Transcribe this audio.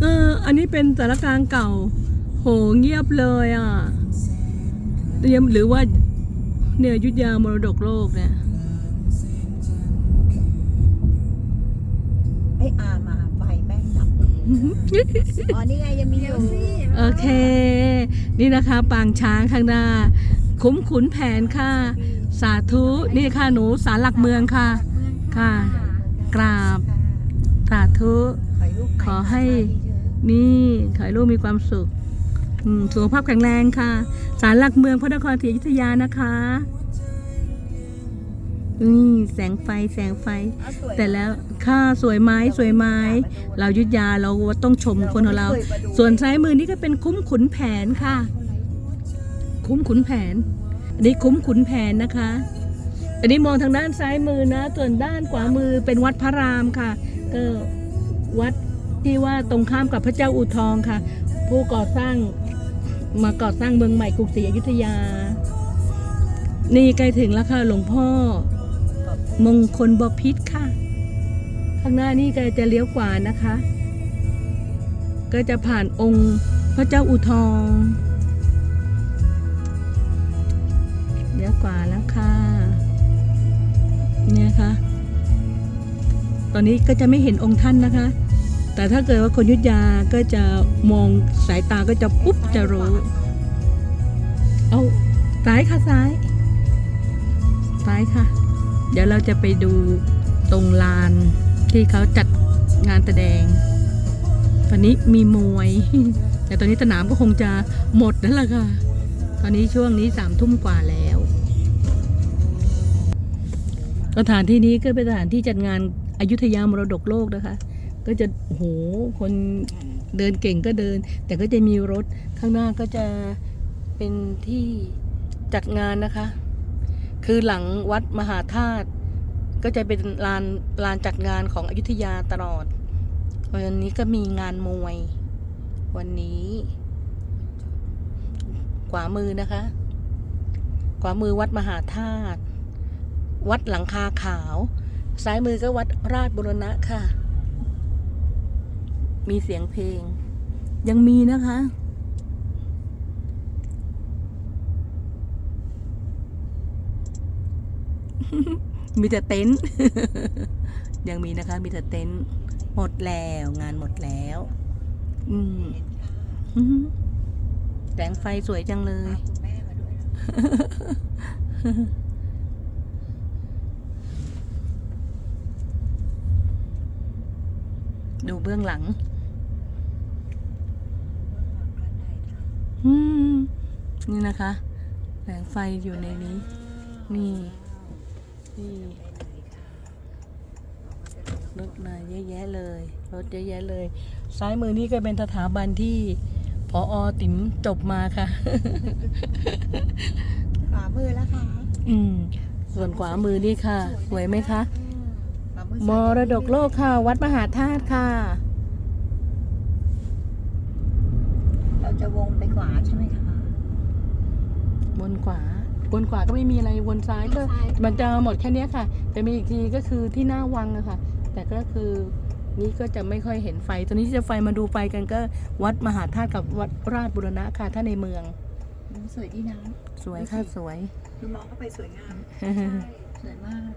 เออ อันนี้เป็นสารกลางเก่า โหเงียบเลยอะเตรียมหรือว่าเนี่ยอยุทธยามรดกโลกเนี่ยไอ้อามาไฟแม่งดับเลยอ๋อนี่ไงยังมีอยู่โอเค นี่นะคะปางช้างข้างหน้า คุ้มขุนแผนค่ะ สาธุ นี่ค่ะหนูสารหลักเมืองค่ะ ค่ะกราบสา ธุ ขอให้นี่ขอให้ลูกมีความสุขอืมสุขภาพแข็งแรงค่ะศาลหลักเมืองพระนครศรีอยุธยานะคะนี่แสงไฟแสงไฟ แต่แล้วค่ะสวยไหม้สวยไหม้ เรายุทธยาเราต้องชมคนของเรา ส่วนซ้ายมือนี่ก็เป็นคุ้มขุนแผนค่ะ คุ้มขุนแผน อันนี้คุ้มขุนแผนนะคะ อันนี้มองทางด้านซ้ายมือนะ ส่วนด้านขวามือเป็นวัดพระรามค่ะก็ วัดที่ว่าตรงข้ามกับพระเจ้าอู่ทองค่ะ ผู้ก่อสร้างมาก่อสร้างเมืองใหม่กรุงศรีอยุธยา นี่ใกล้ถึงแล้วค่ะหลวงพ่อ มงคลบพิษค่ะ ข้างหน้านี่ก็จะเลี้ยวขวานะคะ ก็จะผ่านองค์พระเจ้าอู่ทองเลี้ยวขวาแล้วค่ะ เนี่ยค่ะ ตอนนี้ก็จะไม่เห็นองค์ท่านนะคะ แต่ถ้าเกิดว่าคนยุทธยาก็จะมองสายตาก็จะปุ๊บจะรู้ เอาซ้ายค่ะซ้าย ซ้ายค่ะ เดี๋ยวเราจะไปดูตรงลานที่เขาจัดงานแสดง ตอนนี้มีมวย แต่ตอนนี้สนามก็คงจะหมดนั่นแหละค่ะ ตอนนี้ช่วงนี้สามทุ่มกว่าแล้วสถานที่นี้ก็เป็นสถานที่จัดงานอายุธยามรดกโลกนะคะ ก็จะโอ้โหคนเดินเก่งก็เดิน แต่ก็จะมีรถข้างหน้าก็จะเป็นที่จัดงานนะคะ คือหลังวัดมหาธาตุก็จะเป็นลานลานจัดงานของอยุธยาตลอด วันนี้ก็มีงานมวย วันนี้ขวามือนะคะ ขวามือวัดมหาธาตุวัดหลังคาขาว ซ้ายมือก็วัดราชบุรณะค่ะ มีเสียงเพลง ยังมีนะคะ มีแต่เต็นท์ยังมีนะคะ มีแต่เต็นท์หมดแล้ว งานหมดแล้ว อืมแสงไฟสวยจังเลยดูเบื้องหลัง อืม นี่นะคะแสงไฟอยู่ในนี้ นี่ นี่รถมาเยอะแยะเลย รถเยอะแยะเลย ซ้ายมือนี่ก็เป็นสถาบันที่พออติ๋มจบมาค่ะ ขวามือแล้วค่ะ อืม ส่วนขวามือนี่ค่ะ สวยไหมคะขวามือมรดกโลกค่ะ วัดมหาธาตุค่ะ เรา จะวงไปขวาใช่ไหมคะวนขวาวนขวาก็ไม่มีอะไรวนซ้ายก็ มันจะหมดแค่เนี้ยค่ะ แต่มีอีกทีก็คือที่หน้าวังอะค่ะ แต่ก็คือนี่ก็จะไม่ค่อยเห็นไฟ ตอนนี้ที่จะไฟมาดูไฟกันก็วัดมหาธาตุกับวัดราชบุรณะค่ะถ้าในเมือง สวยดีนะสวยค่ะสวยคือมองเข้าไปสวยงาม สวยมาก